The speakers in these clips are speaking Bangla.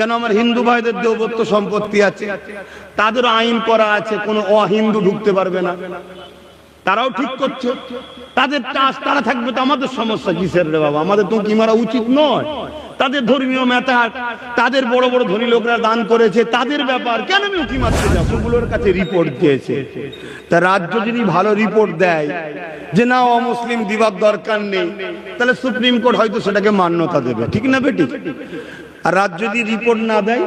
কেন আমার হিন্দু ভাইদের দেবত্ব সম্পত্তি আছে? তাদের আইন করা আছে, কোনো অহিন্দু ঢুকতে পারবে না। তারাও ঠিক করছে। তাদের টাস, তারা থাকবে তো আমাদের সমস্যা কিসের রে বাবা? আমাদের তো কি মারা উচিত নয়। তাদের ধর্মীয় মেতার তাদের বড় বড় ধনী লোকরা দান করেছে, তাদের ব্যাপার। কেন আমি উকি মারতে যাব? ওগুলোর কাছে রিপোর্ট দিয়েছে। তা রাজ্য যদি ভালো রিপোর্ট দেয় যে না, অমুসলিম দিবার দরকার নেই, তাহলে সুপ্রিম কোর্ট হয়তো সেটাকে মান্যতা দেবে। ঠিক না বেটি? আর রাজ্য যদি রিপোর্ট না দেয়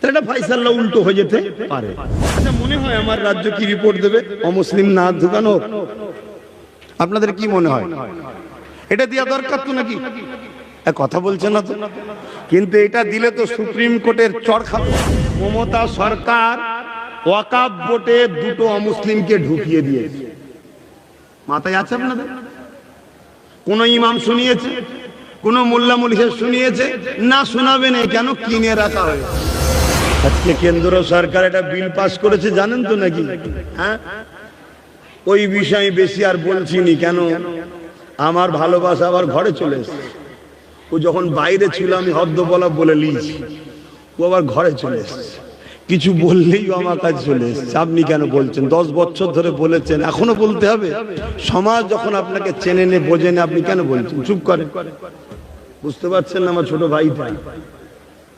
তাহলে ফাইসাল্লা উল্টো হয়ে যেতে পারে। আচ্ছা মনে হয় আমার রাজ্য কি রিপোর্ট দেবে? অমুসলিম না ঢুকানো আপনাদের কি মনে হয়? এটা দেওয়া দরকার তো নাকি? কথা বলছে না তো। কিন্তু এটা দিলে তো সুপ্রিম কোর্টের চড় খাবে। মমতা সরকার ওয়াকাব বোর্ডে দুটো অমুসলিমকে ঢুকিয়ে দিয়েছে। মাথায় আছে আপনাদের? কোন ইমাম শুনিয়েছে? কোন মোল্লা মুলিশের শুনিয়েছে, না শোনাবে না কেন কিনে রাখা হয়েছে? আজকে কেন্দ্র সরকার একটা বিল পাস করেছে, জানেন তো নাকি? হ্যাঁ? ওই বিষয়ে বেশি আর বলছি নি, কেন? আমার ভালোবাসা আবার ঘরে চলে এসেছে। ও যখন বাইরে ছিল, আমি হদ্দ বলা বলে লিয়েছি। ও আবার ঘরে চলে এসেছে। কিছু বললেই আমার কাছে চলে এসেছে। আপনি কেন বলছেন? দশ বছর ধরে বলেছেন, এখনও বলতে হবে? সমাজ যখন আপনাকে চেনে নে, বোঝে আপনি কেন বলছেন? চুপ করেন। বুঝতে পারছেন না আমার ছোট ভাইটা?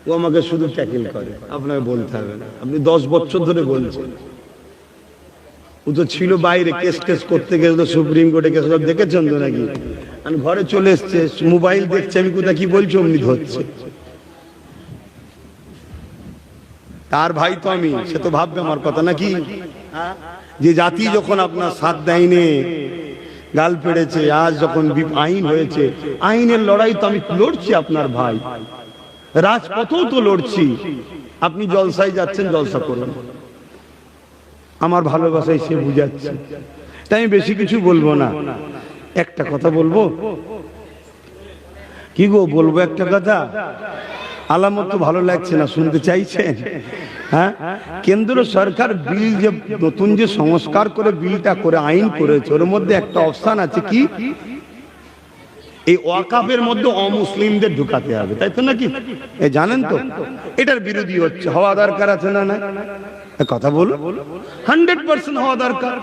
ও আমাকে শুধু ট্যাকেল করে। আপনাকে বলতে হবে না। আপনি দশ বছর ধরে বলছেন। ও তো ছিল বাইরে, কেস টেস করতে গেছিল, সুপ্রিম কোর্টে কেস দেখেছেন তো নাকি? আমি ঘরে চলে এসছে, মোবাইল দেখছে, আমি কোথায় কি বলছি, অমনি ধরছে। তার ভাই তো আমি, সে তো ভাববে আমার কথা নাকি? যে জাতি যখন আপনার সাথ দেয়নি গাল পেড়েছে, আজ যখন আইন হয়েছে, আইনের লড়াই তো আমি লড়ছি আপনার ভাই। রাজপথেও তো লড়ছি। আপনি জলসায় যাচ্ছেন, জলসা করুন। আমার ভালোবাসায় সে বুঝাচ্ছে। তাই আমি বেশি কিছু বলব না। একটা কথা বলব? কি গো, বলব একটা কথা? আলামত তো ভালো লাগছে না, শুনতে চাইছেন? হ্যাঁ? কেন্দ্র সরকার বিল যে নতুন যে সংস্কার করে বিলটা করে, আইন করেছে, ওর মধ্যে একটা অপশন আছে কি? এই ওয়াকাফের মধ্যে অমুসলিমদের ঢুকাতে হবে, তাই তো নাকি? জানেন তো? এটার বিরোধী হচ্ছে, হওয়া দরকার আছে না না কথা বলো হান্ড্রেড পার্সেন্ট হওয়া দরকার।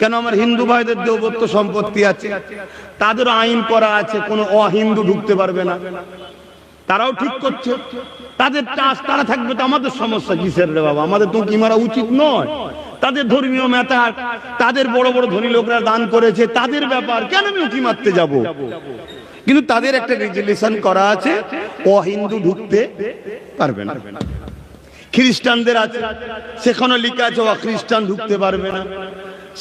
কেন আমার হিন্দু ভাইদের দেবত্ব সম্পত্তি আছে? তাদের আইন করা আছে, কোনো অহিন্দু ঢুকতে পারবে না। তারাও ঠিক করছে। তাদের টাস তারা থাকবে তো আমাদের সমস্যা কিসের রে বাবা? আমাদের তো কি মারা উচিত নয়। তাদের ধর্মীয় মেতার তাদের বড় বড় ধনী লোকরা দান করেছে তাদের ব্যাপার। কেন আমি উকি মারতে যাব? কিন্তু তাদের একটা রেজুলেশন করা আছে অহিন্দু ঢুকতে পারবে না। খ্রিস্টানদের আছে সেখানে লেখা আছে অখ্রিস্টান ঢুকতে পারবে না।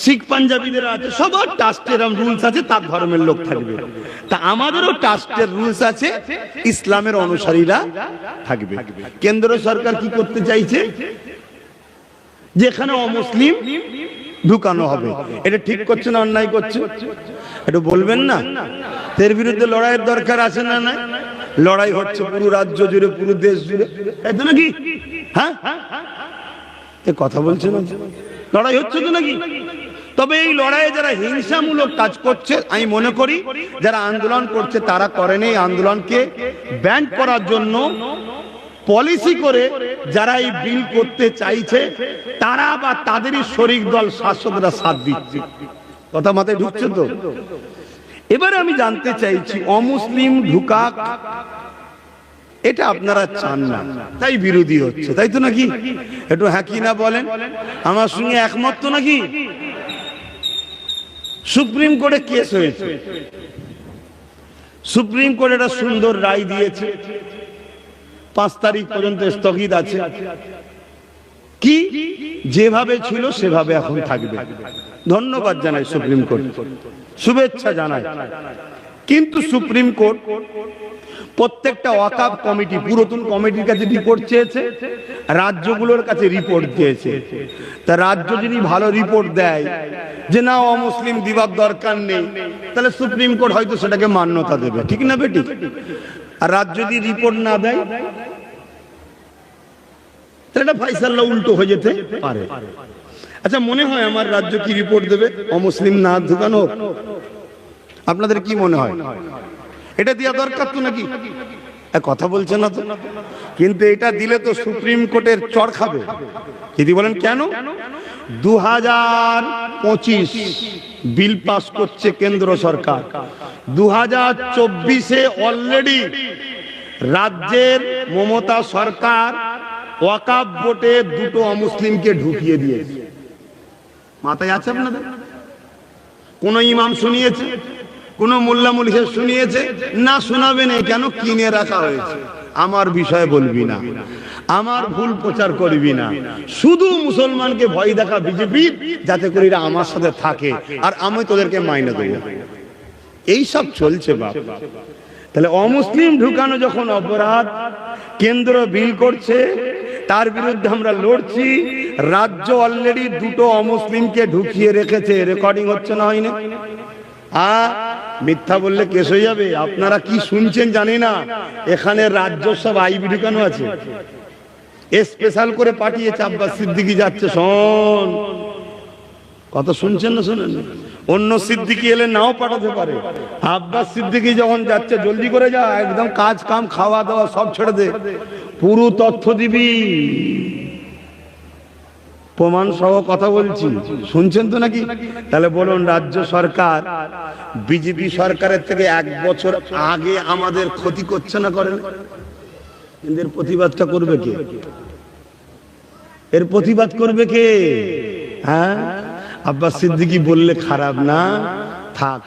শিখ পাঞ্জাবিদের আছে, সবার ট্রাস্টের রুলস আছে, তার ধর্মের লোক থাকবে। তা আমাদেরও ট্রাস্টের রুলস আছে, ইসলামের অনুসারীরা থাকবে। কেন্দ্র সরকার কি করতে চাইছে? যেখানে অমুসলিম ঢুকানো হবে। এটা ঠিক করছে না অন্যায় করছে? একটু বলবেন না? এর বিরুদ্ধে লড়াইয়ের দরকার আছে না না লড়াই হচ্ছে পুরো রাজ্য জুড়ে, পুরো দেশ জুড়ে। তাই তো নাকি? হ্যাঁ? কথা বলছে না? লড়াই হচ্ছে তো নাকি? তবে এই লড়াইয়ে যারা হিংসামূলক কাজ করছে, আমি মনে করি যারা আন্দোলন করছে তারা করেনি এই আন্দোলনকে ব্যান্ড করার জন্য পলিসি করে যারা এই বিল করতে চাইছে, তারা বা তাদেরই শরিক দল শাসকরা সাথ দিচ্ছে। কথা মাথায় ঢুকছে তো? এবারে আমি জানতে চাইছি, অমুসলিম ঢুকাক, এটা আপনারা চান না। তাই বিরোধী হচ্ছে, তাই তো নাকি? একটু হ্যাঁ কি না বলেন? আমার সঙ্গে একমত তো নাকি? সুপ্রিম কোর্টে কেস হয়েছে। সুপ্রিম কোর্ট একটা সুন্দর রায় দিয়েছে। পাঁচ তারিখ পর্যন্ত স্থগিত আছে। কি? যেভাবে ছিল, সেভাবে এখন থাকবে। ধন্যবাদ জানাই সুপ্রিম কোর্ট। শুভেচ্ছা জানাই। কিন্তু সুপ্রিম কোর্ট প্রত্যেকটা ওয়াকাব কমিটি, পুরাতন কমিটির কাছে রিপোর্ট চেয়েছে, রাজ্যগুলোর কাছে রিপোর্ট দিয়েছে। তা রাজ্য যদি ভালো রিপোর্ট দেয়, যে না, অমুসলিম দিবার দরকার নেই, তাহলে সুপ্রিম কোর্ট হয়তো সেটাকে মান্যতা দেবে। ঠিক না বেটি? আর রাজ্য যদি রিপোর্ট না দেয়, তাহলে এটা ফাইসাল্লা উল্টো হয়ে যেতে পারে। আচ্ছা মনে হয় আমার রাজ্য কি রিপোর্ট দেবে? অমুসলিম না ঢুকানো? আপনাদের কি মনে হয়? এটা দেওয়া দরকার তো নাকি? কথা বলছে না তো। কিন্তু এটা দিলে তো সুপ্রিম কোর্টের চড় খাবে। যদি বলেন কেন? দু হাজার পঁচিশ বিল পাস করছে কেন্দ্র সরকার। দু হাজার চব্বিশে অলরেডি রাজ্যের মমতা সরকার ওয়াকাব ভোটে দুটো অমুসলিমকে ঢুকিয়ে দিয়েছে। মাথায় আছে আপনাদের? কোন ইমাম শুনিয়েছে? কোন মোল্লা মুলিশের শুনিয়েছে? না শোনাবে না কেন কিনে রাখা হয়েছে? আমার বিষয়ে বলবি না। আমার ভুল প্রচার করবি না। শুধু মুসলমানকে ভয় দেখা বিজেপি, যাতে করে আমার সাথে থাকে। আর আমি তোদেরকে মাইনে দেবো। এই সব চলছে বাপ। তাহলে অমুসলিম ঢুকানো যখন অপরাধ, কেন্দ্র বিল করছে, তার বিরুদ্ধে আমরা লড়ছি, রাজ্য অলরেডি দুটো অমুসলিমকে ঢুকিয়ে রেখেছে রেকর্ডিং হচ্ছে না হয়নি? আ মিথ্যা বললে কেস হয়ে যাবে। আপনারা কি শুনছেন জানি না। এখানে রাজ্য সব আইবি ঢুকানো আছে। স্পেশাল করে পাঠিয়েছে আব্বাস সিদ্দিকি যাচ্ছে, শোন। কথা শুনছেন না শুনেন? অন্য সিদ্দিকি এলে নাও পাঠাতে পারে। আব্বাস সিদ্দিকি যখন যাচ্ছে, জলদি করে যা, একদম কাজ কাম, খাওয়া দাওয়া সব ছেড়ে দে। পুরো তথ্য দিবি। প্রমাণ সহ কথা বলছি। শুনছেন তো নাকি? তাহলে বলুন, রাজ্য সরকার, বিজেপি সরকারের থেকে এক বছর আগে আমাদের ক্ষতি করছে না করেন? এদের প্রতিবাদটা করবে কে? এর প্রতিবাদ করবে কে? হ্যাঁ? আব্বাস সিদ্দিকি বললে খারাপ না? থাক।